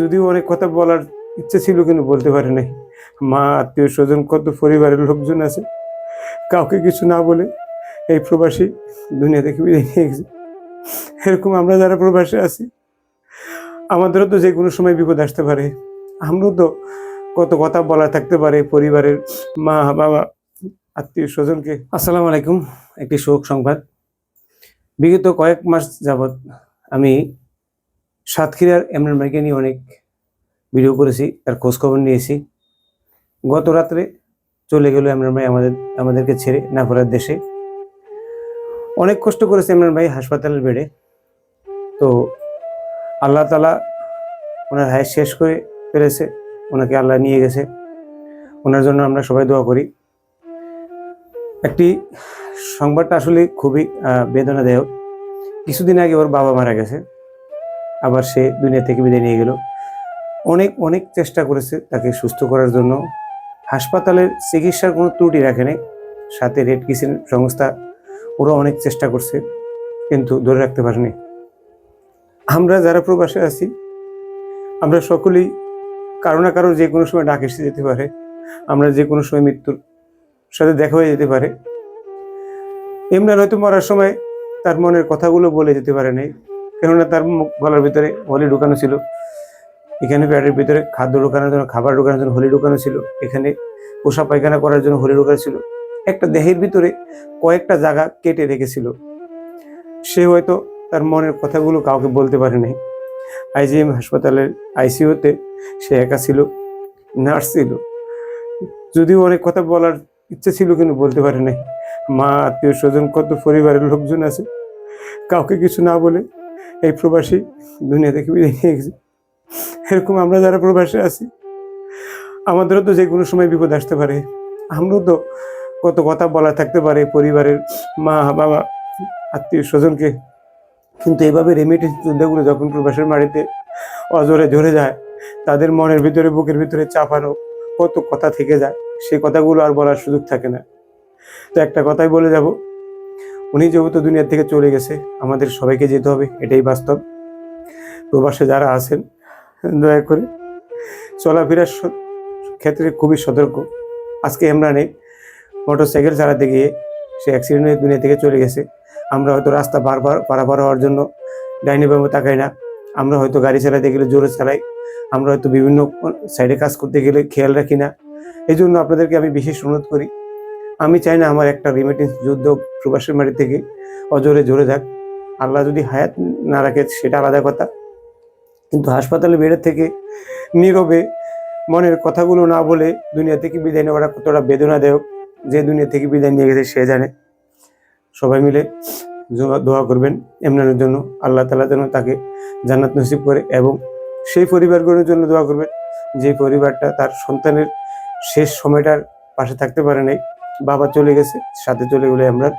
যদিও অনেক কথা বলার ইচ্ছে ছিল, কিন্তু বলতে পারে নাই। মা, আত্মীয় স্বজন, কত পরিবারের লোকজন আছে, কাউকে কিছু না বলে এই প্রবাসী দুনিয়া থেকে বিদায় নিয়ে গেছে। এরকম আমরা যারা প্রবাসে আছি, আমাদেরও তো যে কোনো সময় বিপদ আসতে পারে। আমরাও তো কত কথা বলা থাকতে পারে পরিবারের মা, বাবা, আত্মীয় স্বজনকে। আসসালামু আলাইকুম, একটি শোক সংবাদ। বিগত কয়েক মাস যাবৎ আমি সাতক্ষীরার এমরান ভাইকে নিয়ে অনেক ভিডিও করেছি, তার খোঁজখবর নিয়েছি। গত রাত্রে চলে গেল এমরান ভাই আমাদের, আমাদেরকে ছেড়ে না নাফরার দেশে। অনেক কষ্ট করেছে ইমরান ভাই হাসপাতালের বেডে। তো আল্লাহ তালা ওনার হায়াত শেষ করে ফেলেছে, ওনাকে আল্লাহ নিয়ে গেছে। ওনার জন্য আমরা সবাই দোয়া করি। একটি সংবাদটা আসলে খুবই বেদনাদায়ক। কিছুদিন আগে ওর বাবা মারা গেছে। আবার সে দুনিয়া থেকে বিদায় নিয়ে গেল। অনেক অনেক চেষ্টা করেছে তাকে সুস্থ করার জন্য। হাসপাতালের চিকিৎসার কোনো ত্রুটি রাখে রাখেনি সাথে রেড কিসেন সংস্থা ওরা অনেক চেষ্টা করছে, কিন্তু ধরে রাখতে পারেনি। আমরা যারা প্রবাসে আছি, আমরা সকলেই কারও না কারও যে কোনো সময় ডাক এসে যেতে পারে, আমরা যে কোনো সময় মৃত্যুর সাথে দেখা হয়ে যেতে পারে। ইমরান হয়তো মরার সময় তার মনের কথাগুলো বলে যেতে পারে নাই। কেননা তার গলার ভিতরে হোলি ঢুকানো ছিল। এখানে প্যাটের ভিতরে খাদ্য ঢুকানোর জন্য, খাবার ঢুকানোর জন্য হোলি ঢুকানো ছিল। এখানে পোষা পায়খানা করার জন্য হোলি ঢুকানো ছিল। একটা দেহের ভিতরে কয়েকটা জায়গা কেটে রেখেছিল। সে হয়তো তার মনের কথাগুলো কাউকে বলতে পারে নাই আইজিএম হাসপাতালের আইসিইউতে সে একা ছিল, নার্স ছিল। যদিও অনেক কথা বলার ইচ্ছে ছিল কিন্তু বলতে পারে নাই মা, আত্মীয় স্বজন, কত পরিবারের লোকজন আছে? কাউকে কিছু না বলে এই প্রবাসী দুনিয়া থেকে বিদায় নিয়ে গেছে। এরকম আমরা যারা প্রবাসে আছি, আমাদেরও তো যে কোনো সময় বিপদ আসতে পারে। আমরাও তো কত কথা বলা থাকতে পারে পরিবারের মা, বাবা, আত্মীয় স্বজনকে। কিন্তু এভাবে রেমিটেন্স যোদ্ধাগুলো যখন প্রবাসের মাটিতে অজরে ঝরে যায়, তাদের মনের ভিতরে, বুকের ভিতরে চাপানো কত কথা থেকে যায় সেই কথাগুলো আর বলার সুযোগ থাকে না। তো একটা কথাই বলে যাব উনি যেহেতু দুনিয়ার থেকে চলে গেছে, আমাদের সবাইকে যেতে হবে, এটাই বাস্তব। প্রবাসে যারা আছেন, দয়া করে চলাফেরার ক্ষেত্রে খুবই সতর্ক। আজকে ইমরানে মোটর সাইকেল চালাতে গিয়ে সে অ্যাক্সিডেন্ট হয়ে দুনিয়া থেকে চলে গেছে। আমরা হয়তো রাস্তা বারবার, পারাপার হওয়ার জন্য ডাইনি বামে তাকাই না। আমরা হয়তো গাড়ি চালাতে গেলে জোরে চালাই। আমরা হয়তো বিভিন্ন সাইডে কাজ করতে গেলে খেয়াল রাখি না। এই জন্য আপনাদেরকে আমি বিশেষ অনুরোধ করি আমি চাই না আমার একটা রিমিটেন্স যুদ্ধ প্রবাসের মাটি থেকে অজরে জোরে যাক। আল্লাহ যদি হায়াত না রাখে সেটা আলাদা কথা। কিন্তু হাসপাতালে বেডের থেকে নীরবে মনের কথাগুলো না বলে দুনিয়া থেকে বিদায় নেওয়াটা কতটা বেদনাদায়ক যে দুনিয়া থেকে বিদায় নিয়ে গেছে সে জানে। সবাই মিলে দোয়া করবেন ইমরানের জন্য। আল্লাহ তালা যেন তাকে জান্নাত নসিব করে এবং সেই পরিবারগুলোর জন্য দোয়া করবেন। যে পরিবারটা তার সন্তানের শেষ সময়টার পাশে থাকতে পারে নাই বাবা চলে গেছে, সাথে চলে গেলে এমরান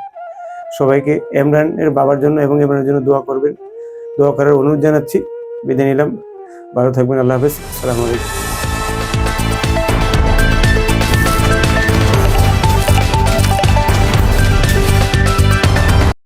সবাইকে ইমরানের বাবার জন্য এবং এমরানের জন্য দোয়া করবেন। দোয়া করার অনুরোধ জানাচ্ছি। বিদায় নিলাম। ভালো থাকবেন। আল্লাহ হাফেজ। আসসালামু আলাইকুম।